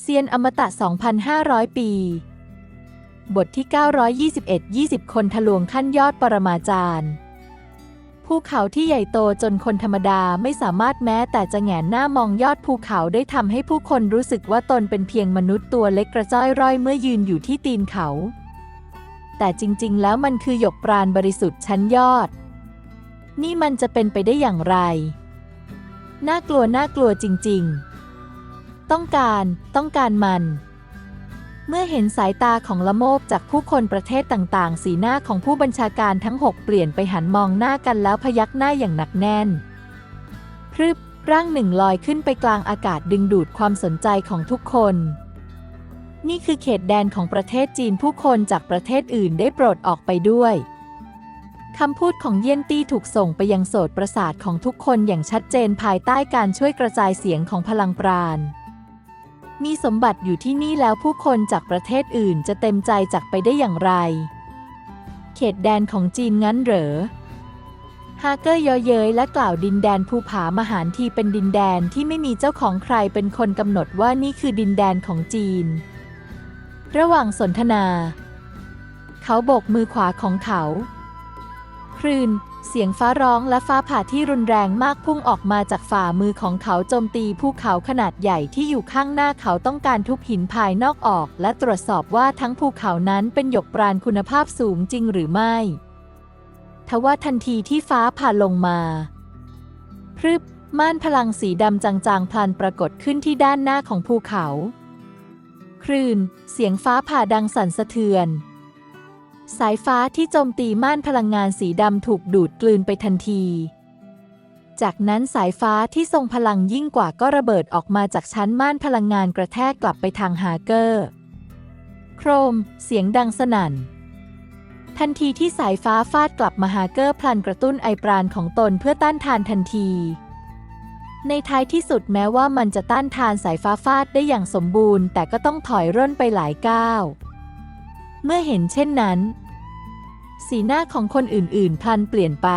เซียนอมตะ 2,500 ปี บทที่ 921 20 คนทะลวงขั้นยอดปรมาจารย์ ภูเขาที่ใหญ่โตจนคนธรรมดาไม่สามารถแม้แต่จะแหงนหน้ามองยอดภูเขาได้ทำให้ผู้คนรู้สึกว่าตนเป็นเพียงมนุษย์ตัวเล็กกระจ้อยร่อยเมื่อยืนอยู่ที่ตีนเขา แต่จริง ๆ แล้วมันคือหยกปราณบริสุทธิ์ชั้นยอด นี่มันจะเป็นไปได้อย่างไร น่ากลัวน่ากลัวจริง ๆ ต้องการ ต้องการมัน เมื่อเห็นสายตาของละโมบจากผู้คนประเทศต่างๆ สีหน้าของผู้บัญชาการทั้งหกเปลี่ยนไปหันมองหน้ากันแล้วพยักหน้าอย่างหนักแน่น พรึบ ร่างหนึ่งลอยขึ้นไปกลางอากาศดึงดูดความสนใจของทุกคน นี่คือเขตแดนของประเทศจีนผู้คนจากประเทศอื่นได้โปรดออกไปด้วยคำพูดของเยี่ยนตี้ถูกส่งไปยังโสตประสาทของทุกคนอย่างชัดเจนภายใต้การช่วยกระจายเสียงของพลังปราณ มีสมบัติอยู่ที่นี่แล้วผู้คนจากประเทศอื่นจะเต็มใจจากไปได้อย่างไร เขตแดนของจีนงั้นเหรอ ฮาเกอร์เยอเย้ยและกล่าวดินแดนภูผามหารทีเป็นดินแดนที่ไม่มีเจ้าของใครเป็นคนกำหนดว่านี่คือดินแดนของจีน ระหว่างสนทนา เขาโบกมือขวาของเขา คลื่น เสียงฟ้าร้องและฟ้าผ่าที่รุนแรงมากพุ่งออกมาจากฝ่ามือของเขาโจมตีภูเขาขนาดใหญ่ที่อยู่ข้างหน้าเขาต้องการทุบหินภายนอกออก และตรวจสอบว่าทั้งภูเขานั้นเป็นหยกปราณคุณภาพสูงจริงหรือไม่ ทว่าทันทีที่ฟ้าผ่าลงมาพรึบม่านพลังสีดำจางๆพลันปรากฏขึ้นที่ด้านหน้าของภูเขา คลื่น เสียงฟ้าผ่าดังสั่นสะเทือน สายฟ้าที่โจมตีม่านพลังงานสีดำถูกดูดกลืนไปทันที จากนั้นสายฟ้าที่ทรงพลังยิ่งกว่าก็ระเบิดออกมาจากชั้นม่านพลังงานกระแทกกลับไปทางฮาเกอร์ โครม เสียงดังสนั่น ทันทีที่สายฟ้าฟาดกลับมาฮาเกอร์พลันกระตุ้นไอปราณของตนเพื่อต้านทานทันที ในท้ายที่สุดแม้ว่ามันจะต้านทานสายฟ้าฟาดได้อย่างสมบูรณ์ แต่ก็ต้องถอยร่นไปหลายก้าว เมื่อเห็นเช่นนั้น สีหน้าของคนอื่นๆพลันเปลี่ยนไป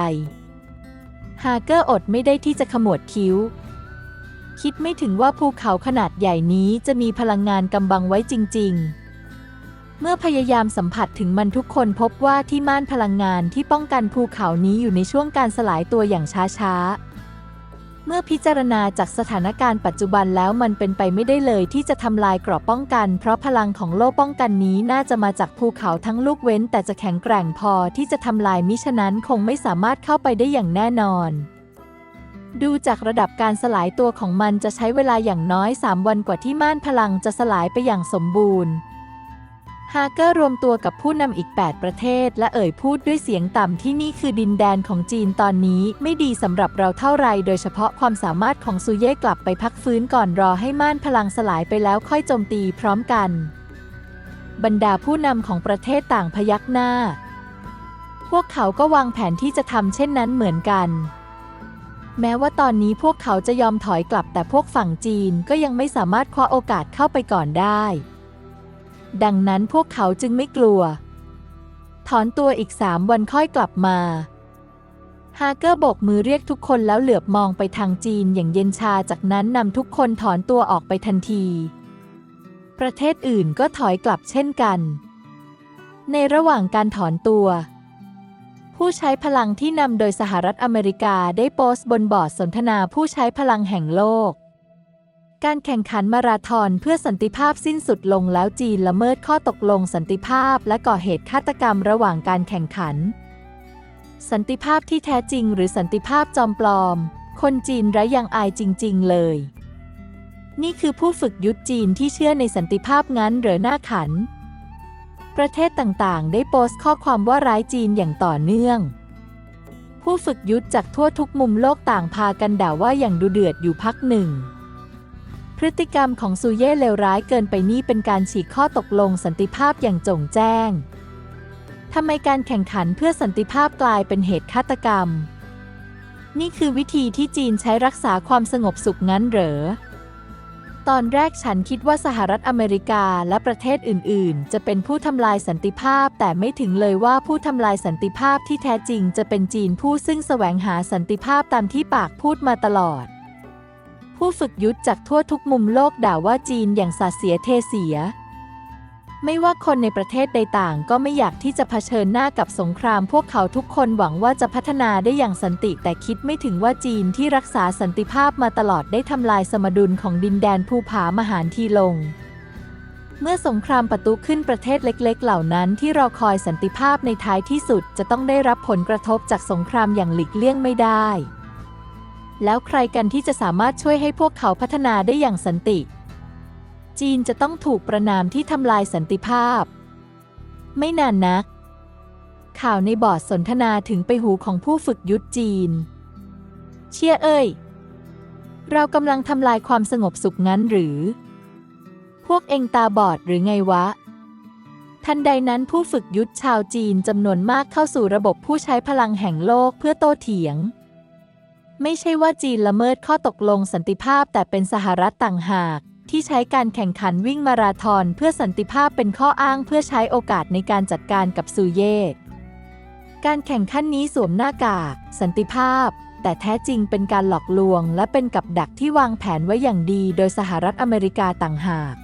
ฮาเกอร์อดไม่ได้ที่จะขมวดคิ้ว คิดไม่ถึงว่าภูเขาขนาดใหญ่นี้จะมีพลังงานกำบังไว้จริง ๆเมื่อพยายามสัมผัสถึงมันทุกคนพบว่าที่ม่านพลังงานที่ป้องกันภูเขานี้อยู่ในช่วงการสลายตัวอย่างช้าๆ เมื่อพิจารณาจากสถานการณ์ปัจจุบันแล้วมันเป็นไปไม่ได้เลยที่จะทำลายกรอบป้องกัน เพราะพลังของโล่ป้องกันนี้น่าจะมาจากภูเขาทั้งลูกเว้น แต่จะแข็งแกร่งพอที่จะทำลายมิฉะนั้นคงไม่สามารถเข้าไปได้อย่างแน่นอนดูจากระดับการสลายตัวของมันจะใช้เวลาอย่างน้อย 3 วันกว่าที่ม่านพลังจะสลายไปอย่างสมบูรณ์ ฮาเกอร์รวมตัวกับผู้นำอีก 8 ประเทศ และเอ่ยพูดด้วยเสียงต่ำที่นี่คือดินแดนของจีนตอนนี้ ไม่ดีสำหรับเราเท่าไร โดยเฉพาะความสามารถของซูเย่กลับไปพักฟื้นก่อนรอให้ม่านพลังสลายไปแล้วค่อยโจมตีพร้อมกัน บรรดาผู้นำของประเทศต่างพยักหน้า พวกเขาก็วางแผนที่จะทำเช่นนั้นเหมือนกันแม้ว่าตอนนี้พวกเขาจะยอมถอยกลับแต่พวกฝั่งจีนก็ยังไม่สามารถคว้าโอกาสเข้าไปก่อนได้ ดังนั้นพวกเขาจึงไม่กลัว ถอนตัวอีกสามวันค่อยกลับมาฮาเกอร์โบกมือเรียกทุกคนแล้วเหลือบมองไปทางจีนอย่างเย็นชาจากนั้นนำทุกคนถอนตัวออกไปทันที ประเทศอื่นก็ถอยกลับเช่นกัน ในระหว่างการถอนตัว ผู้ใช้พลังที่นำโดยสหรัฐอเมริกาได้โพสต์บนบอร์ดสนทนาผู้ใช้พลังแห่งโลก การแข่งขันมาราธอนเพื่อสันติภาพสิ้นสุดลงแล้วจีนละเมิดข้อตกลงสันติภาพและก่อเหตุฆาตกรรมระหว่างการแข่งขัน สันติภาพที่แท้จริงหรือสันติภาพจอมปลอม คนจีนไร้ยังอายจริง ๆ เลย นี่คือผู้ฝึกยุทธจีนที่เชื่อในสันติภาพงั้นเหรือหน้าขัน ประเทศต่างๆ ได้โพสต์ข้อความว่าร้ายจีนอย่างต่อเนื่องผู้ฝึกยุทธจากทั่วทุกมุมโลกต่างพากันด่าว่าอย่างดุเดือดอยู่พักหนึ่ง พฤติกรรมของซูเย่เลวร้ายเกินไปนี่เป็นการฉีกข้อตกลงสันติภาพอย่างจงแจ้ง ทำไมการแข่งขันเพื่อสันติภาพกลายเป็นเหตุฆาตกรรม นี่คือวิธีที่จีนใช้รักษาความสงบสุขงั้นเหรอ ตอนแรกฉันคิดว่าสหรัฐอเมริกาและประเทศอื่น ๆ จะเป็นผู้ทำลายสันติภาพ แต่ไม่ถึงเลยว่าผู้ทำลายสันติภาพที่แท้จริงจะเป็นจีนผู้ซึ่งแสวงหาสันติภาพตามที่ปากพูดมาตลอด ผู้ฝึกยุทธจากทั่วทุกมุมโลกด่าว่าจีนอย่างสาเสียเทเสีย ไม่ว่าคนในประเทศใดต่างก็ไม่อยากที่จะเผชิญหน้ากับสงคราม พวกเขาทุกคนหวังว่าจะพัฒนาได้อย่างสันติ แต่คิดไม่ถึงว่าจีนที่รักษาสันติภาพมาตลอดได้ทำลายสมดุลของดินแดนภูผามหานทีลงเมื่อสงครามประตุขึ้นประเทศเล็ก ๆ เหล่านั้นที่รอคอยสันติภาพในท้ายที่สุดจะต้องได้รับผลกระทบจากสงครามอย่างหลีกเลี่ยงไม่ได้ แล้วใครกันที่จะสามารถช่วยให้พวกเขาพัฒนาได้อย่างสันติ จีนจะต้องถูกประนามที่ทำลายสันติภาพ ไม่นานนัก ข่าวในบอร์ดสนทนาถึงไปหูของผู้ฝึกยุทธจีน เชี่ยเอ้ย เรากำลังทำลายความสงบสุขงั้นหรือ พวกเองตาบอดหรือไงวะทันใดนั้นผู้ฝึกยุทธชาวจีนจำนวนมากเข้าสู่ระบบผู้ใช้พลังแห่งโลกเพื่อโต้เถียง ไม่ใช่ว่าจีนละเมิดข้อตกลงสันติภาพแต่เป็นสหรัฐต่างหาก ที่ใช้การแข่งขันวิ่งมาราธอนเพื่อสันติภาพเป็นข้ออ้างเพื่อใช้โอกาสในการจัดการกับซูเย่การแข่งขันนี้สวมหน้ากาก สันติภาพ แต่แท้จริงเป็นการหลอกลวง และเป็นกับดักที่วางแผนไว้อย่างดี โดยสหรัฐอเมริกาต่างหาก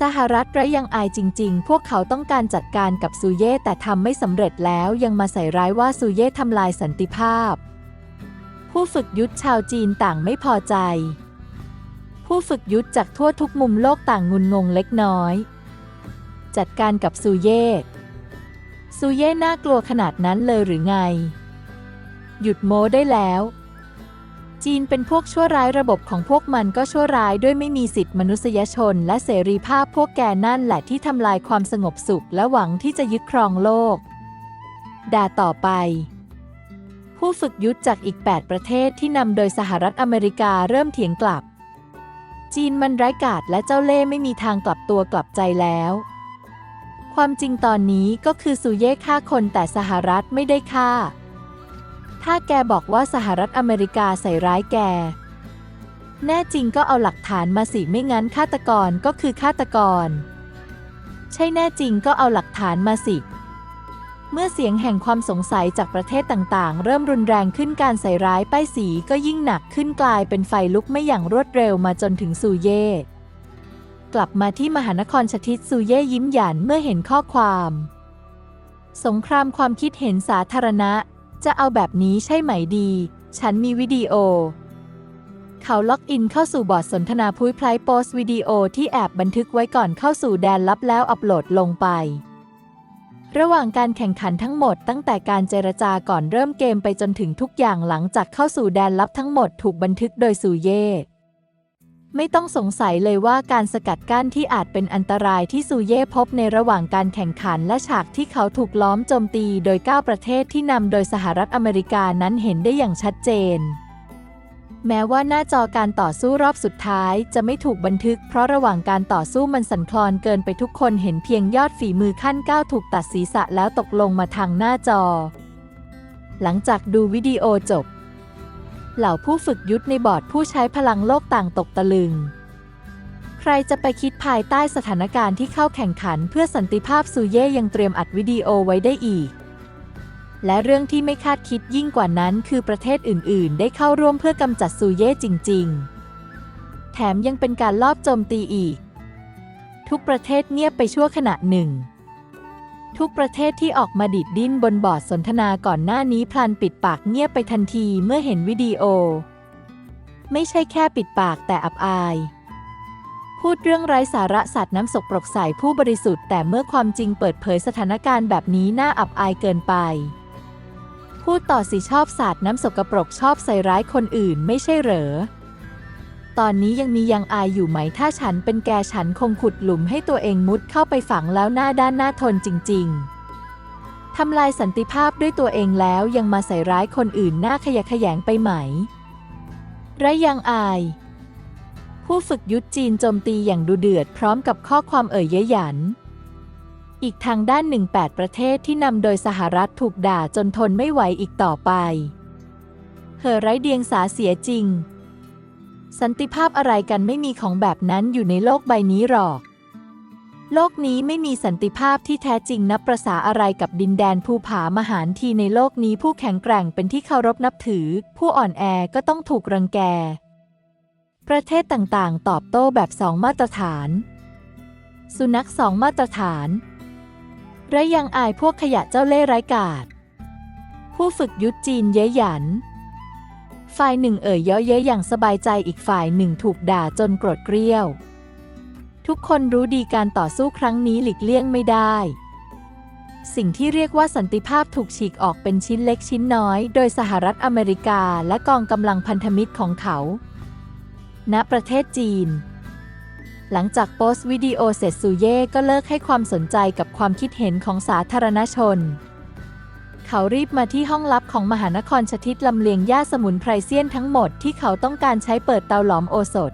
สหรัฐระยังอายจริง ๆ พวกเขาต้องการจัดการกับซูเย่แต่ทำไม่สำเร็จแล้วยังมาใส่ร้ายว่าซูเย่ทำลายสันติภาพ ผู้ฝึกยุทธชาวจีนต่างไม่พอใจ ผู้ฝึกยุทธจากทั่วทุกมุมโลกต่างงุนงงเล็กน้อย จัดการกับซูเย่ซูเย่น่ากลัวขนาดนั้นเลยหรือไง หยุดโม้ได้แล้ว จีนเป็นพวกชั่วร้ายระบบของพวกมันก็ชั่วร้ายด้วยไม่มีสิทธิมนุษยชนและเสรีภาพพวกแกนั่นแหละที่ทำลายความสงบสุขและหวังที่จะยึดครองโลก ด่าต่อไป ผู้ฝึกยุทธจากอีก 8 ประเทศที่นำโดยสหรัฐอเมริกาเริ่มเถียงกลับ จีนมันไร้กาจและเจ้าเล่ไม่มีทางกลับตัวกลับใจแล้ว ความจริงตอนนี้ก็คือซูเย่ฆ่าคนแต่สหรัฐไม่ได้ฆ่า ถ้าแกบอกว่าสหรัฐอเมริกาใส่ร้ายแก แน่จริงก็เอาหลักฐานมาสิไม่งั้นฆาตกรก็คือฆาตกร ใช่แน่จริงก็เอาหลักฐานมาสิ เมื่อเสียงแห่งความสงสัยจากประเทศต่างๆ เริ่มรุนแรงขึ้นการใส่ร้ายป้ายสีก็ยิ่งหนักขึ้นกลายเป็นไฟลุกไม่อย่างรวดเร็วมาจนถึงซูเย่กลับมาที่มหานครชทิตซูเย่ยิ้มหยันเมื่อเห็นข้อความ สงครามความคิดเห็นสาธารณะ จะเอาแบบนี้ใช่ไหมดี ฉันมีวิดีโอ เขาล็อกอินเข้าสู่บอร์ดสนทนาพุ้ยพลายโพสต์วิดีโอที่แอบบันทึกไว้ก่อนเข้าสู่แดนลับแล้วอัปโหลดลงไป ระหว่างการแข่งขันทั้งหมดตั้งแต่การเจรจาก่อนเริ่มเกมไปจนถึงทุกอย่างหลังจากเข้าสู่แดนลับทั้งหมดถูกบันทึกโดยซูเย่ไม่ต้องสงสัยเลยว่าการสกัดกั้นที่อาจเป็นอันตรายที่ซูเย่พบในระหว่างการแข่งขันและฉากที่เขาถูกล้อมโจมตีโดย 9 ประเทศที่นำโดยสหรัฐอเมริกานั้นเห็นได้อย่างชัดเจน แม้ว่าหน้าจอการต่อสู้รอบสุดท้ายจะไม่ถูกบันทึก เพราะระหว่างการต่อสู้มันสั่นคลอนเกินไปทุกคนเห็นเพียงยอดฝีมือขั้นก้าวถูกตัดศีรษะแล้วตกลงมาทางหน้าจอ หลังจากดูวิดีโอจบ เหล่าผู้ฝึกยุทธในบอร์ดผู้ใช้พลังโลกต่างตกตะลึง ใครจะไปคิดภายใต้สถานการณ์ที่เข้าแข่งขันเพื่อสันติภาพซูเย่ยังเตรียมอัดวิดีโอไว้ได้อีก และเรื่องที่ไม่คาดคิดยิ่งกว่านั้นคือประเทศอื่น ๆ ได้เข้าร่วมเพื่อกำจัดซูเย่จริง ๆ แถมยังเป็นการลอบโจมตีอีก ทุกประเทศเงียบไปชั่วขณะหนึ่ง ทุกประเทศที่ออกมาดิดดิ้นบนบอร์ดสนทนาก่อนหน้านี้พลันปิดปากเงียบไปทันทีเมื่อเห็นวิดีโอ ไม่ใช่แค่ปิดปากแต่อับอายพูดเรื่องไร้สาระสัตว์น้ำสกปรกใส่ผู้บริสุทธิ์แต่เมื่อความจริงเปิดเผยสถานการณ์แบบนี้น่าอับอายเกินไป พูดต่อสิชอบสาดน้ำสกปรกชอบใส่ร้ายคนอื่นไม่ใช่เหรอ ตอนนี้ยังมียังอายอยู่ไหมถ้าฉันเป็นแกฉันคงขุดหลุมให้ตัวเองมุดเข้าไปฝังแล้วหน้าด้านหน้าทนจริง ๆ ทำลายสันติภาพด้วยตัวเองแล้วยังมาใส่ร้ายคนอื่นหน้าขยะแขยงไปไหม ไรยังอาย ผู้ฝึกยุทธจีนโจมตีอย่างดุเดือดพร้อมกับข้อความเอ่ยเย้ยหยัน อีกทางด้านหนึ่งแปดประเทศที่นำโดยสหรัฐถูกด่าจนทนไม่ไหวอีกต่อไปเหอไร้เดียงสาเสียจริง สันติภาพอะไรกันไม่มีของแบบนั้นอยู่ในโลกใบนี้หรอก โลกนี้ไม่มีสันติภาพที่แท้จริงนับประษาอะไรกับดินแดนภูผามหานทีในโลกนี้ผู้แข็งแกร่งเป็นที่เคารพนับถือ ผู้อ่อนแอก็ต้องถูกรังแก ประเทศต่างๆ ตอบโต้แบบสองมาตรฐาน สุนัขสองมาตรฐาน และยังอายพวกขยะเจ้าเล่ห์ไร้กาศผู้ฝึกยุทธจีนเย้ยหยัน ฝ่ายหนึ่งเอ่ยเย้อเย้ยอย่างสบายใจอีกฝ่ายหนึ่งถูกด่าจนโกรธเกรี้ยว ทุกคนรู้ดีการต่อสู้ครั้งนี้หลีกเลี่ยงไม่ได้ สิ่งที่เรียกว่าสันติภาพถูกฉีกออกเป็นชิ้นเล็กชิ้นน้อย โดยสหรัฐอเมริกาและกองกำลังพันธมิตรของเขา ณ ประเทศจีน หลังจากโพสต์วิดีโอเสร็จซูเย่ก็เลิกให้ความสนใจกับความคิดเห็นของสาธารณชน เขารีบมาที่ห้องลับของมหานครชทิตลำเลียงย่าสมุนไพรเซียนทั้งหมดที่เขาต้องการใช้เปิดเตาหลอมโอสถ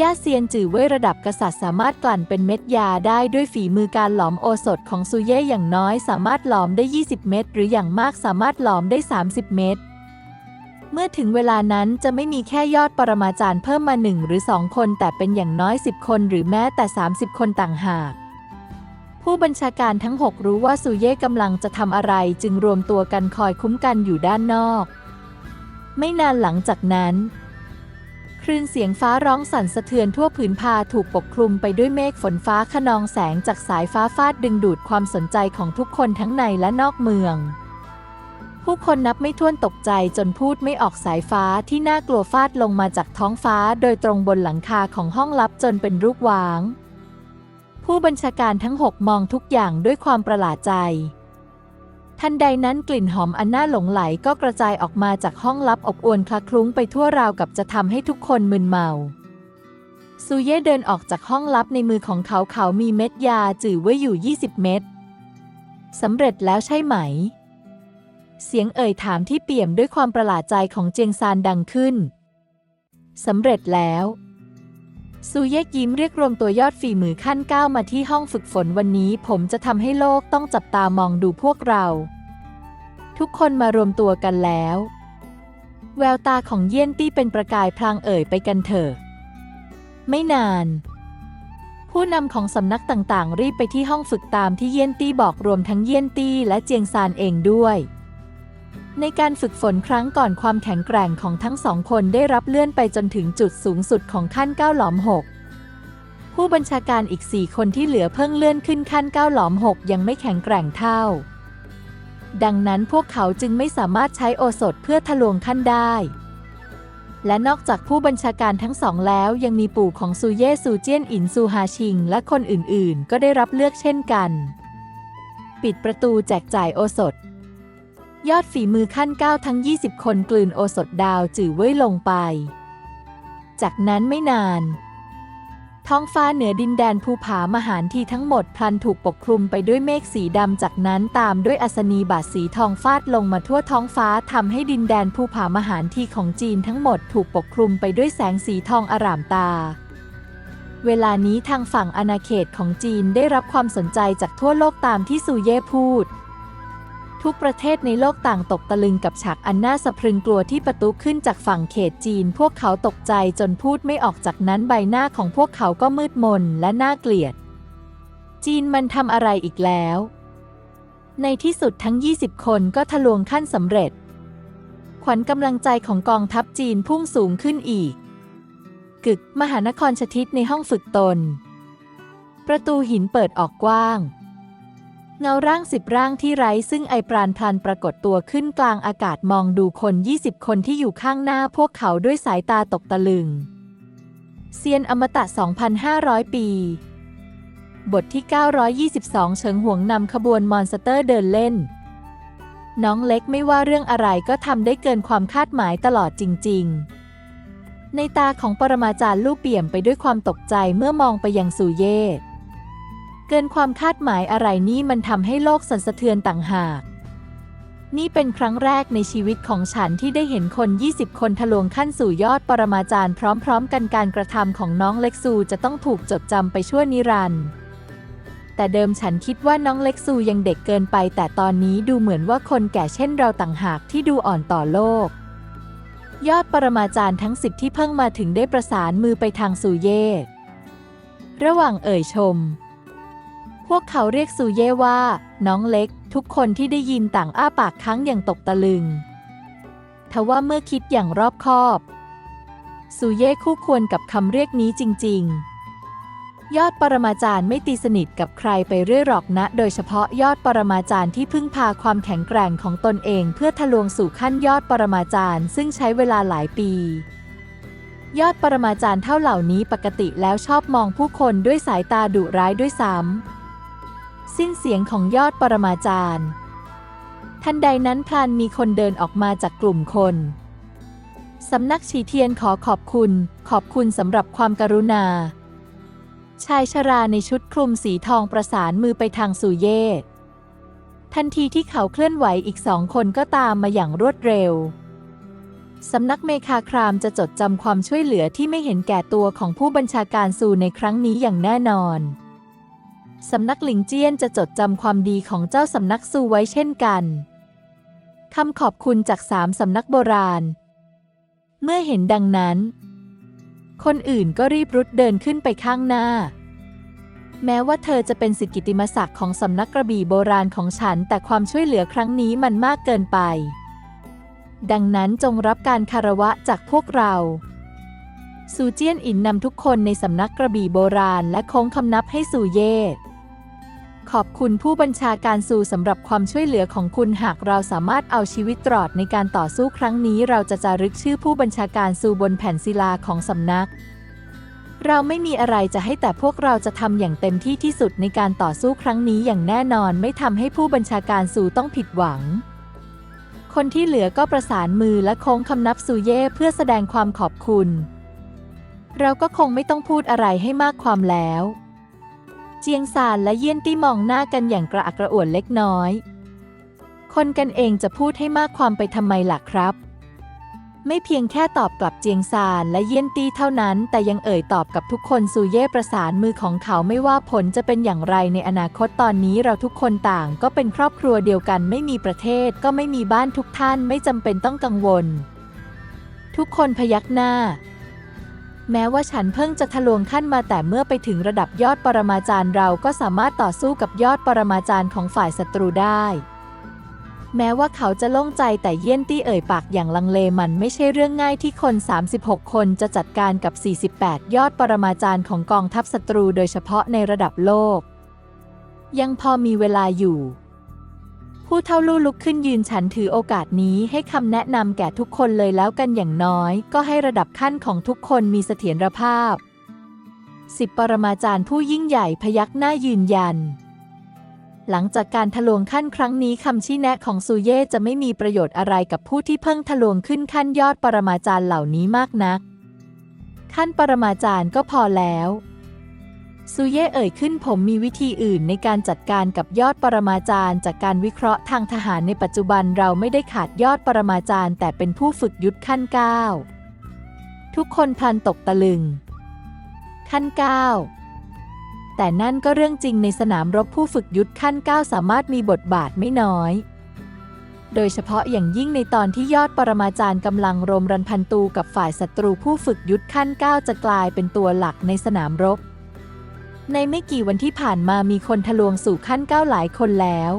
ย่าเซียนจือเว่ยระดับกษัตริย์สามารถกลั่นเป็นเม็ดยาได้ด้วยฝีมือการหลอมโอสถของซูเย่อย่างน้อยสามารถหลอมได้ 20 เม็ดหรืออย่างมากสามารถหลอมได้ 30 เม็ด เมื่อถึงเวลานั้นจะไม่มีแค่ยอดปรมาจารย์เพิ่มมาหนึ่งหรือสองคน แต่เป็นอย่างน้อย 10 คนหรือแม้แต่ 30 คนต่างหาก ผู้บัญชาการทั้ง 6 รู้ว่าซูเย่กำลังจะทำอะไรจึงรวมตัวกันคอยคุ้มกันอยู่ด้านนอก ไม่นานหลังจากนั้นคลื่นเสียงฟ้าร้องสั่นสะเทือนทั่วผืนพาถูกปกคลุมไปด้วยเมฆฝนฟ้าขนองแสงจากสายฟ้าฟาดดึงดูดความสนใจของทุกคนทั้งในและนอกเมือง ผู้คนนับไม่ถ้วนตกใจจนพูดไม่ออกสายฟ้าที่น่ากลัวฟาดลงมาจากท้องฟ้าโดยตรงบนหลังคาของห้องลับจนเป็นรูปวาง ผู้บัญชาการทั้งหกมองทุกอย่างด้วยความประหลาดใจ ทันใดนั้นกลิ่นหอมอันน่าหลงไหลก็กระจายออกมาจากห้องลับอบอวนคละคลุ้งไปทั่วราวกับจะทำให้ทุกคนมึนเมาซูเย่เดินออกจากห้องลับในมือของเขาเขามีเม็ดยาจื่อไว้อยู่ 20 เม็ดสำเร็จแล้วใช่ไหม เสียงเอ่ยถามที่เปี่ยมด้วยความประหลาดใจของเจียงซานดังขึ้น สำเร็จแล้ว ซูเย่ยิ้มเรียกรวมตัวยอดฝีมือขั้นก้าวมาที่ห้องฝึกฝนวันนี้ ผมจะทำให้โลกต้องจับตามองดูพวกเรา ทุกคนมารวมตัวกันแล้ว แววตาของเยี่ยนตี้เป็นประกายพลางเอ่ยไปกันเถอะ ไม่นานผู้นำของสำนักต่างๆ รีบไปที่ห้องฝึกตามที่เยี่ยนตี้บอกรวมทั้งเยี่ยนตี้และเจียงซานเองด้วย ในการฝึกฝนครั้งก่อนความแข็งแกร่งของทั้งสองคนได้รับเลื่อนไปจนถึงจุดสูงสุดของขั้นเก้าหลอมหกผู้บัญชาการอีกสี่คนที่เหลือเพิ่งเลื่อนขึ้นขั้นเก้าหลอมหกยังไม่แข็งแกร่งเท่า ดังนั้นพวกเขาจึงไม่สามารถใช้โอสถเพื่อทะลวงขั้นได้ และนอกจากผู้บัญชาการทั้งสองแล้วยังมีปู่ของซูเย่ซูเจียนอินซูฮาชิง และคนอื่นๆ ก็ได้รับเลือกเช่นกัน ปิดประตูแจกจ่ายโอสถ ยอดฝีมือขั้นก้าทั้ง 20 คนกลืนโอสถดาวจื่อเว้ยลงไป จากนั้นไม่นาน ท้องฟ้าเหนือดินแดนภูผามหานทีทั้งหมดพลันถูกปกคลุมไปด้วยเมฆสีดำจากนั้นตามด้วยอัศนีบาทสีทองฟาดลงมาทั่วท้องฟ้าทำให้ดินแดนภูผามหานทีของจีนทั้งหมดถูกปกคลุมไปด้วยแสงสีทองอร่ามตาเวลานี้ทางฝั่งอาณาเขตของจีนได้รับความสนใจจากทั่วโลกตามที่ซูเย่พูด ทุกประเทศในโลกต่างตกตะลึงกับฉากอันน่าสะพรึงกลัวที่ประตูขึ้นจากฝั่งเขตจีน พวกเขาตกใจจนพูดไม่ออกจากนั้นใบหน้าของพวกเขาก็มืดมนและน่าเกลียด จีนมันทำอะไรอีกแล้ว ในที่สุดทั้ง 20 คนก็ทะลวงขั้นสำเร็จ ขวัญกำลังใจของกองทัพจีนพุ่งสูงขึ้นอีก กึกมหานครชทิตในห้องฝึกตน ประตูหินเปิดออกกว้าง เงาร่างสิบร่างที่ไร้ซึ่งไอปราณพลันปรากฏตัวขึ้นกลางอากาศมองดูคน 20 คนที่อยู่ข้างหน้าพวกเขาด้วยสายตาตกตะลึง เซียนอมตะ 2,500 ปี บทที่ 922 เฉิงหวงนำขบวนมอนสเตอร์เดินเล่น น้องเล็กไม่ว่าเรื่องอะไรก็ทำได้เกินความคาดหมายตลอดจริง ๆ ในตาของปรมาจารย์ลูกเปี่ยมไปด้วยความตกใจเมื่อมองไปยังซูเย่ เกินความคาดหมายอะไรนี่มันทำให้โลกสั่นสะเทือนต่างหาก นี่เป็นครั้งแรกในชีวิตของฉันที่ได้เห็นคน 20 คนทะลวงขั้นสู่ยอดปรมาจารย์พร้อมๆ กันการกระทำของน้องเล็กซูจะต้องถูกจดจำไปชั่วนิรันดร์แต่เดิมฉันคิดว่าน้องเล็กซูยังเด็กเกินไป แต่ตอนนี้ดูเหมือนว่าคนแก่เช่นเราต่างหากที่ดูอ่อนต่อโลก ยอดปรมาจารย์ทั้งสิบที่เพิ่งมาถึงได้ประสานมือไปทางซูเย่ระหว่างเอ่ยชม พวกเขาเรียกซูเย่ว่า น้องเล็ก ทุกคนที่ได้ยินต่างอ้าปากค้างอย่างตกตะลึง ทว่าเมื่อคิดอย่างรอบคอบ ซูเย่คู่ควรกับคำเรียกนี้จริง ๆ ยอดปรมาจารย์ไม่ตีสนิทกับใครไปเรื่อยหรอกนะ โดยเฉพาะยอดปรมาจารย์ที่พึ่งพาความแข็งแกร่งของตนเอง เพื่อทะลวงสู่ขั้นยอดปรมาจารย์ซึ่งใช้เวลาหลายปียอดปรมาจารย์เท่าเหล่านี้ปกติแล้วชอบมองผู้คนด้วยสายตาดุร้ายด้วยซ้ำ สิ้นเสียงของยอดปรมาจารย์ ทันใดนั้นพลันมีคนเดินออกมาจากกลุ่มคนสำนักฉีเทียนขอขอบคุณ ขอบคุณสำหรับความกรุณา ชายชราในชุดคลุมสีทองประสานมือไปทางสุเย่ทันทีที่เขาเคลื่อนไหวอีกสองคนก็ตามมาอย่างรวดเร็ว สำนักเมคาครามจะจดจำความช่วยเหลือที่ไม่เห็นแก่ตัวของผู้บัญชาการซูในครั้งนี้อย่างแน่นอน สำนักหลิงเจี้ยนจะจดจำความดีของเจ้าสำนักซูไว้เช่นกัน คำขอบคุณจากสามสำนักโบราณ เมื่อเห็นดังนั้น คนอื่นก็รีบรุดเดินขึ้นไปข้างหน้า แม้ว่าเธอจะเป็นสิทธิกิติมศักดิ์ของสำนักกระบี่โบราณของฉัน แต่ความช่วยเหลือครั้งนี้มันมากเกินไป ดังนั้นจงรับการคารวะจากพวกเราซูเจียนอินนำทุกคนในสำนักกระบี่โบราณและโค้งคำนับให้ซูเย่ ขอบคุณผู้บัญชาการซูสำหรับความช่วยเหลือของคุณหากเราสามารถเอาชีวิตตรอดในการต่อสู้ครั้งนี้ เราจะจารึกชื่อผู้บัญชาการซูบนแผ่นศิลาของสำนัก เราไม่มีอะไรจะให้แต่พวกเราจะทำอย่างเต็มที่ที่สุดในการต่อสู้ครั้งนี้อย่างแน่นอนไม่ทำให้ผู้บัญชาการซูต้องผิดหวัง คนที่เหลือก็ประสานมือและโค้งคำนับซูเย่เพื่อแสดงความขอบคุณ เราก็คงไม่ต้องพูดอะไรให้มากความแล้ว เจียงซานและเยี่ยนตี้มองหน้ากันอย่างกระอักกระอ่วนเล็กน้อย คนกันเองจะพูดให้มากความไปทำไมล่ะครับ ไม่เพียงแค่ตอบกลับเจียงซานและเยี่ยนตี้เท่านั้น แต่ยังเอ่ยตอบกับทุกคนซูเย่ประสานมือของเขาไม่ว่าผลจะเป็นอย่างไรในอนาคตตอนนี้เราทุกคนต่าง ก็เป็นครอบครัวเดียวกันไม่มีประเทศก็ไม่มีบ้านทุกท่านไม่จำเป็นต้องกังวล ทุกคนพยักหน้า แม้ว่าฉันเพิ่งจะทะลวงขั้นมาแต่เมื่อไปถึงระดับยอดปรมาจารย์เราก็สามารถต่อสู้กับยอดปรมาจารย์ของฝ่ายศัตรูได้ แม้ว่าเขาจะโล่งใจแต่เยี่ยนตี้เอ่ยปากอย่างลังเลมันไม่ใช่เรื่องง่ายที่คน 36 คนจะจัดการกับ 48 ยอดปรมาจารย์ของกองทัพศัตรูโดยเฉพาะในระดับโลก ยังพอมีเวลาอยู่ ผู้เท่าลู่ลุกขึ้นยืนฉันถือโอกาสนี้ให้คำแนะนำแก่ทุกคนเลยแล้วกันอย่างน้อย ก็ให้ระดับขั้นของทุกคนมีเสถียรภาพสิบปรมาจารย์ผู้ยิ่งใหญ่พยักหน้ายืนยัน หลังจากการทะลวงขั้นครั้งนี้คำชี้แนะของซูเย่จะไม่มีประโยชน์อะไรกับผู้ที่เพิ่งทะลวงขึ้นขั้นยอดปรมาจารย์เหล่านี้มากนัก ขั้นปรมาจารย์ก็พอแล้ว ซูเย่เอ่ยขึ้นผมมีวิธีอื่นในการจัดการกับยอดปรมาจารย์ จากการวิเคราะห์ทางทหารในปัจจุบันเราไม่ได้ขาดยอดปรมาจารย์ แต่เป็นผู้ฝึกยุทธขั้นก้าทุกคนพลันตกตะลึง ขั้นก้าแต่นั่นก็เรื่องจริงในสนามรบผู้ฝึกยุทธขั้นก้าสามารถมีบทบาทไม่น้อย โดยเฉพาะอย่างยิ่งในตอนที่ยอดปรมาจารย์กำลังรมรันพันตูกับฝ่ายศัตรูผู้ฝึกยุทธขั้นก้าจะกลายเป็นตัวหลักในสนามรบ ในไม่กี่วันที่ผ่านมามีคนทะลวงสู่ขั้นเก้าหลายคนแล้ว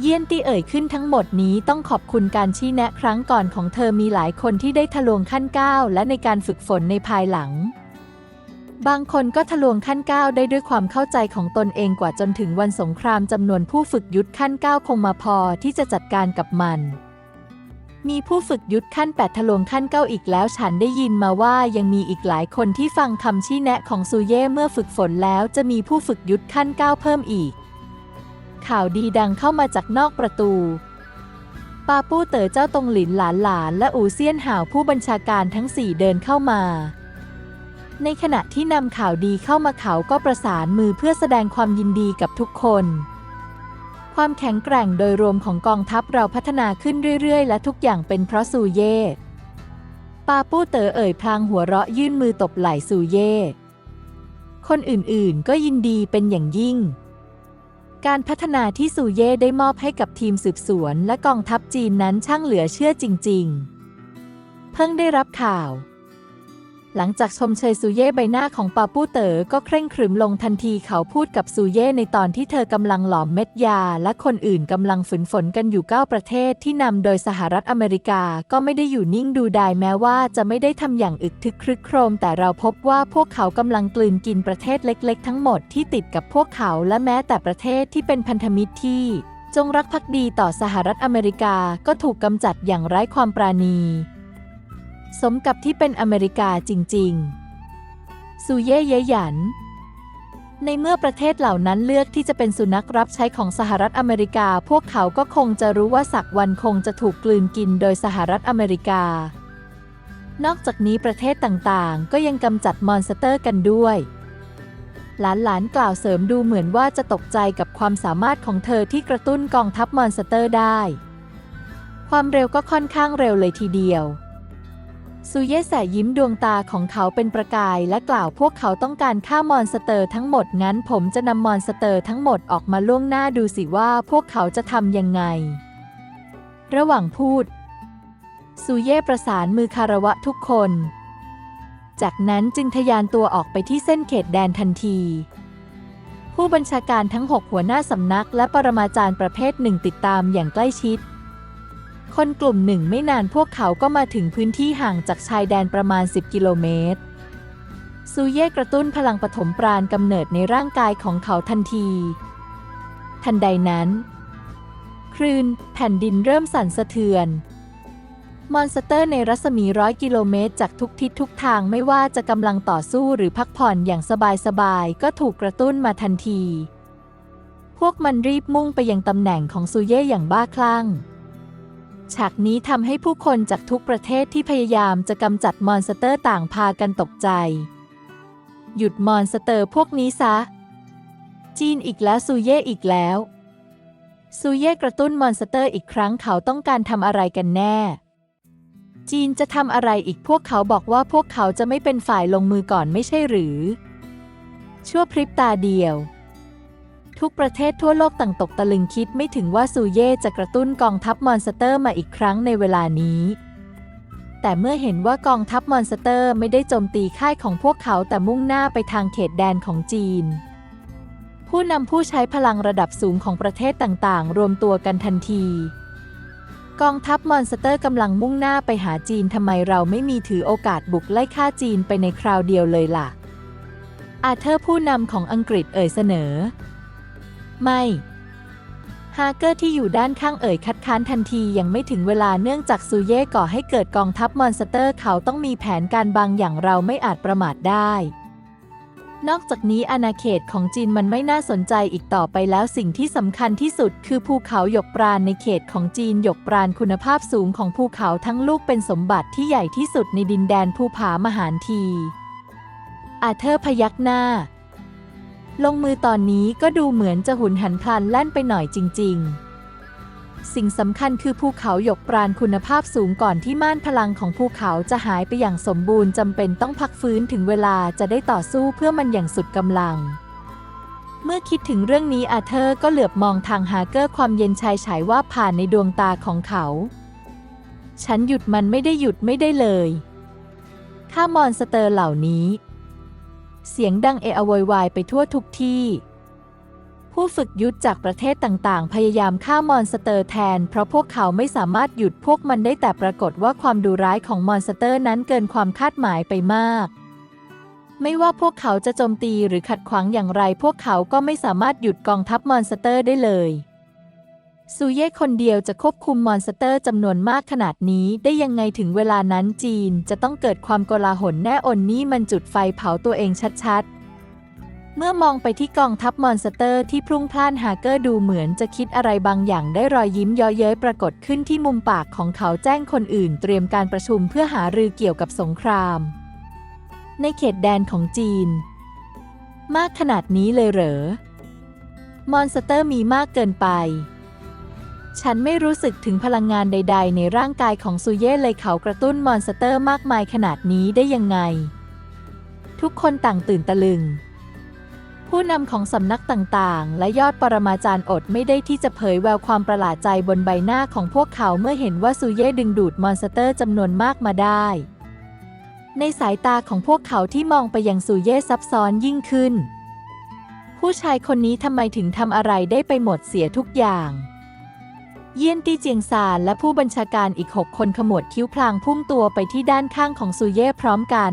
เยี่ยนตี้เอ่ยขึ้นทั้งหมดนี้ต้องขอบคุณการชี้แนะครั้งก่อนของเธอมีหลายคนที่ได้ทะลวงขั้นเก้าและในการฝึกฝนในภายหลัง บางคนก็ทะลวงขั้นเก้าได้ด้วยความเข้าใจของตนเองกว่าจนถึงวันสงครามจำนวนผู้ฝึกยุทธขั้นเก้าคงมาพอที่จะจัดการกับมัน มีผู้ฝึกยุทธขั้น 8 ทะลวงขั้นเก้าอีกแล้ว ฉันได้ยินมาว่ายังมีอีกหลายคนที่ฟังคำชี้แนะของซูเย่เมื่อฝึกฝนแล้วจะมีผู้ฝึกยุทธขั้นเก้าเพิ่มอีก ข่าวดีดังเข้ามาจากนอกประตู ปาปู้เต๋อเจ้าตงหลินหลานหลาน และอูเซียนห่าวผู้บัญชาการทั้งสี่เดินเข้ามา ในขณะที่นำข่าวดีเข้ามาเขาก็ประสานมือเพื่อแสดงความยินดีกับทุกคน ความแข็งแกร่งโดยรวมของกองทัพเราพัฒนาขึ้นเรื่อย ๆ และทุกอย่างเป็นเพราะซูเย่ปาปู้เต๋อเอ่ยพลางหัวเราะยื่นมือตบไหล่ซูเย่ คนอื่นๆก็ยินดีเป็นอย่างยิ่ง การพัฒนาที่ซูเย่ได้มอบให้กับทีมสืบสวนและกองทัพจีนนั้นช่างเหลือเชื่อจริง ๆ เพิ่งได้รับข่าว หลังจากชมเชยซูเย่ใบหน้าของปาปู้เต๋อก็เคร่งขรึมลงทันทีเขาพูดกับซูเย่ในตอนที่เธอกำลังหลอมเม็ดยา และคนอื่นกำลังฝืนฝนกันอยู่ 9 ประเทศที่นำโดยสหรัฐอเมริกาก็ไม่ได้อยู่นิ่งดูดายแม้ว่าจะไม่ได้ทำอย่างอึกทึกครึกโครม แต่เราพบว่าพวกเขากำลังกลืนกินประเทศเล็ก ๆ ทั้งหมดที่ติดกับพวกเขาและแม้แต่ประเทศที่เป็นพันธมิตรที่ จงรักภักดีต่อสหรัฐอเมริกาก็ถูกกำจัดอย่างไร้ความปราณี สมกับที่เป็นอเมริกาจริงๆ ซูเย่เยหยัน ในเมื่อประเทศเหล่านั้นเลือกที่จะเป็นสุนัขรับใช้ของสหรัฐอเมริกา พวกเขาก็คงจะรู้ว่าสักวันคงจะถูกกลืนกินโดยสหรัฐอเมริกา นอกจากนี้ประเทศต่างๆ ก็ยังกำจัดมอนสเตอร์กันด้วยหลานๆ กล่าวเสริมดูเหมือนว่าจะตกใจกับความสามารถของเธอที่กระตุ้นกองทัพมอนสเตอร์ได้ ความเร็วก็ค่อนข้างเร็วเลยทีเดียว ซูเย่แสยิ้มดวงตาของเขาเป็นประกายและกล่าวพวกเขาต้องการฆ่ามอนสเตอร์ทั้งหมดงั้นผมจะนำมอนสเตอร์ทั้งหมดออกมาล่วงหน้าดูสิว่าพวกเขาจะทำยังไง ระหว่างพูดซูเย่ประสานมือคารวะทุกคน จากนั้นจึงทะยานตัวออกไปที่เส้นเขตแดนทันที ผู้บัญชาการทั้ง 6 หัวหน้าสำนักและปรมาจารย์ประเภทหนึ่งติดตามอย่างใกล้ชิด คนกลุ่มหนึ่งไม่นานพวกเขาก็มาถึงพื้นที่ห่างจากชายแดนประมาณ 10 กิโลเมตร ซูเย่กระตุ้นพลังปฐมปราณกำเนิดในร่างกายของเขาทันที ทันใดนั้น คลื่นแผ่นดินเริ่มสั่นสะเทือน มอนสเตอร์ในรัศมีร้อยกิโลเมตรจากทุกทิศทุกทางไม่ว่าจะกำลังต่อสู้หรือพักผ่อนอย่างสบายๆก็ถูกกระตุ้นมาทันที พวกมันรีบมุ่งไปยังตำแหน่งของซูเย่อย่างบ้าคลั่ง ฉากนี้ทำให้ผู้คนจากทุกประเทศที่พยายามจะกำจัดมอนสเตอร์ต่างพากันตกใจ หยุดมอนสเตอร์พวกนี้ซะ จีนอีกแล้วซูเย่อีกแล้ว ซูเย่กระตุ้นมอนสเตอร์อีกครั้งเขาต้องการทำอะไรกันแน่ จีนจะทำอะไรอีกพวกเขาบอกว่าพวกเขาจะไม่เป็นฝ่ายลงมือก่อนไม่ใช่หรือ ชั่วพริบตาเดียว ทุกประเทศทั่วโลกต่างตกตะลึงคิดไม่ถึงว่าซูเย่จะกระตุ้นกองทัพมอนสเตอร์มาอีกครั้งในเวลานี้ แต่เมื่อเห็นว่ากองทัพมอนสเตอร์ไม่ได้โจมตีค่ายของพวกเขาแต่มุ่งหน้าไปทางเขตแดนของจีน ผู้นำผู้ใช้พลังระดับสูงของประเทศต่างๆ รวมตัวกันทันที กองทัพมอนสเตอร์กำลังมุ่งหน้าไปหาจีนทำไมเราไม่มีถือโอกาสบุกไล่ฆ่าจีนไปในคราวเดียวเลยล่ะ อาเธอร์ผู้นำของอังกฤษเอ่ยเสนอ ไม่ฮาเกอร์ที่อยู่ด้านข้างเอ่ยคัดค้านทันทียังไม่ถึงเวลาเนื่องจากซูเย่ก่อให้เกิดกองทัพมอนสเตอร์เขาต้องมีแผนการบางอย่างเราไม่อาจประมาทได้ นอกจากนี้อาณาเขตของจีนมันไม่น่าสนใจอีกต่อไปแล้วสิ่งที่สำคัญที่สุด คือภูเขาหยกปราณในเขตของจีนหยกปราณคุณภาพสูงของภูเขาทั้งลูกเป็นสมบัติที่ใหญ่ที่สุดในดินแดนภูผามหานทีอาเธอร์พยักหน้า ลงมือตอนนี้ก็ดูเหมือนจะหุนหันพลันแล่นไปหน่อยจริง ๆ สิ่งสำคัญคือภูเขาหยกปราณคุณภาพสูงก่อนที่ม่านพลังของภูเขาจะหายไปอย่างสมบูรณ์จำเป็นต้องพักฟื้นถึงเวลาจะได้ต่อสู้เพื่อมันอย่างสุดกำลัง เมื่อคิดถึงเรื่องนี้อาเธอร์ก็เหลือบมองทางฮาเกอร์ความเย็นชายฉายว่าผ่านในดวงตาของเขา ฉันหยุดมันไม่ได้หยุดไม่ได้เลยข้ามอนสเตอร์เหล่านี้ เสียงดังเอะอะโวยวายไปทั่วทุกที่ ผู้ฝึกยุทธจากประเทศต่างๆ พยายามฆ่ามอนสเตอร์แทน เพราะพวกเขาไม่สามารถหยุดพวกมันได้แต่ปรากฏว่าความดุร้ายของมอนสเตอร์นั้นเกินความคาดหมายไปมาก ไม่ว่าพวกเขาจะโจมตีหรือขัดขวางอย่างไร พวกเขาก็ไม่สามารถหยุดกองทัพมอนสเตอร์ได้เลย ซูเย่คนเดียวจะควบคุมมอนสเตอร์จำนวนมากขนาดนี้ได้ยังไงถึงเวลานั้นจีนจะต้องเกิดความโกลาหลแน่อนนี่มันจุดไฟเผาตัวเองชัดๆ เมื่อมองไปที่กองทัพมอนสเตอร์ที่พรุ่งพล่านฮาเกอร์ดูเหมือนจะคิดอะไรบางอย่างได้รอยยิ้มย้อเย้ยปรากฏขึ้นที่มุมปากของเขาแจ้งคนอื่น เตรียมการประชุมเพื่อหารือเกี่ยวกับสงคราม ในเขตแดนของจีน มากขนาดนี้เลยเหรอ มอนสเตอร์มีมากเกินไป ฉันไม่รู้สึกถึงพลังงานใด ๆ ในร่างกายของซูเย่เลยเขากระตุ้นมอนสเตอร์มากมายขนาดนี้ได้ยังไง ทุกคนต่างตื่นตะลึง ผู้นำของสำนักต่างๆ และยอดปรมาจารย์อดไม่ได้ที่จะเผยแววความประหลาดใจบนใบหน้าของพวกเขาเมื่อเห็นว่าซูเย่ดึงดูดมอนสเตอร์จำนวนมากมาได้ ในสายตาของพวกเขาที่มองไปยังซูเย่ซับซ้อนยิ่งขึ้น ผู้ชายคนนี้ทำไมถึงทำอะไรได้ไปหมดเสียทุกอย่าง เยี่ยนตี้เจียงซานและผู้บัญชาการอีกหกคนขมวดคิ้วพลางพุ่งตัวไปที่ด้านข้างของซูเย่พร้อมกัน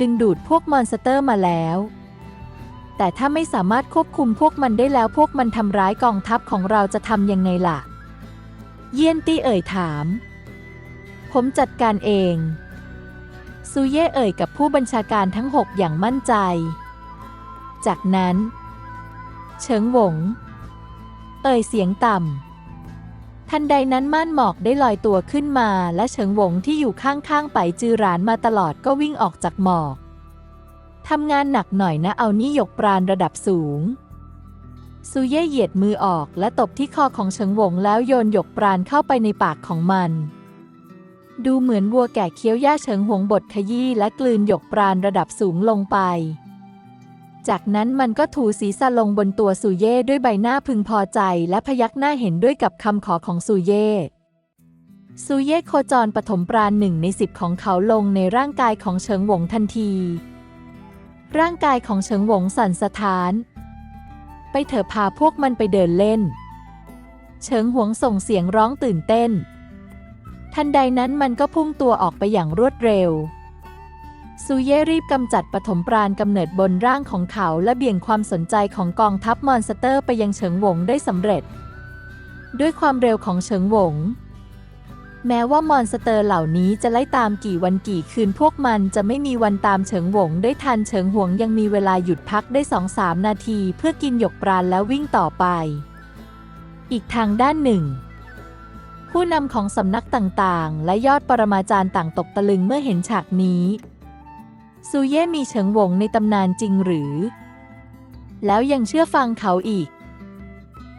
ดึงดูดพวกมอนสเตอร์มาแล้ว แต่ถ้าไม่สามารถควบคุมพวกมันได้แล้วพวกมันทำร้ายกองทัพของเราจะทำยังไงล่ะ เยี่ยนตี้เอ่ยถาม ผมจัดการเอง ซูเย่เอ่ยกับผู้บัญชาการทั้งหกอย่างมั่นใจ จากนั้น เฉิงหวง เอ่ยเสียงต่ำ ทันใดนั้นม่านหมอกได้ลอยตัวขึ้นมา และเฉิงหวงที่อยู่ข้างๆไปจือหรานมาตลอดก็วิ่งออกจากหมอก ทำงานหนักหน่อยนะเอานี่ยกปราณระดับสูงซูเย่เหยียดมือออกและตบที่คอของเฉิงหวงแล้วโยนหยกปราณเข้าไปในปากของมัน ดูเหมือนวัวแก่เคี้ยวหญ้าเฉิงหวงบดขยี้และกลืนหยกปราณระดับสูงลงไป จากนั้นมันก็ถูศีรษะลงบนตัวซูเย่ด้วยใบหน้าพึงพอใจและพยักหน้าเห็นด้วยกับคำขอของซูเย่ซูเย่โคจรปฐมปราณหนึ่งในสิบของเขาลงในร่างกายของเฉิงหวงทันที ร่างกายของเฉิงหวงสั่นสะท้าน ไปเถอะพาพวกมันไปเดินเล่น เฉิงหวงส่งเสียงร้องตื่นเต้น ทันใดนั้นมันก็พุ่งตัวออกไปอย่างรวดเร็ว ซูเย่รีบกำจัดปฐมปราณกำเนิดบนร่างของเขาและเบี่ยงความสนใจของกองทัพมอนสเตอร์ไปยังเฉิงหวงได้สำเร็จ ด้วยความเร็วของเฉิงหวง แม้ว่ามอนสเตอร์เหล่านี้จะไล่ตามกี่วันกี่คืนพวกมันจะไม่มีวันตามเฉิงหวงได้ทันเฉิงหวงยังมีเวลาหยุดพักได้สองสามนาทีเพื่อกินหยกปราณแล้ววิ่งต่อไป อีกทางด้านหนึ่งผู้นำของสำนักต่างๆ และยอดปรมาจารย์ต่างตกตะลึงเมื่อเห็นฉากนี้ ซูเย่มีเฉิงหวงในตำนานจริงหรือ แล้วยังเชื่อฟังเขาอีก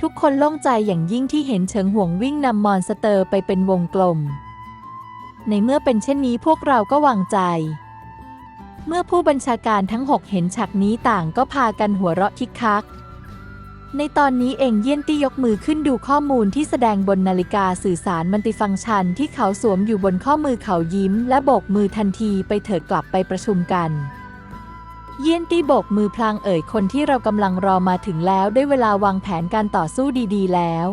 ทุกคนโล่งใจอย่างยิ่งที่เห็นเฉิงหวงวิ่งนำมอนสเตอร์ไปเป็นวงกลม ในเมื่อเป็นเช่นนี้พวกเราก็วางใจ เมื่อผู้บัญชาการทั้งหกเห็นฉากนี้ต่างก็พากันหัวเราะคิกคัก ในตอนนี้เองเยี่ยนตี้ยกมือขึ้นดูข้อมูลที่แสดงบนนาฬิกาสื่อสารมัลติฟังก์ชันที่เขาสวมอยู่บนข้อมือเขายิ้ม และโบกมือทันทีไปเถิดกลับไปประชุมกัน เยี่ยนตี้โบกมือพลางเอ่ยคนที่เรากำลังรอมาถึงแล้วได้เวลาวางแผนการต่อสู้ดีๆ แล้ว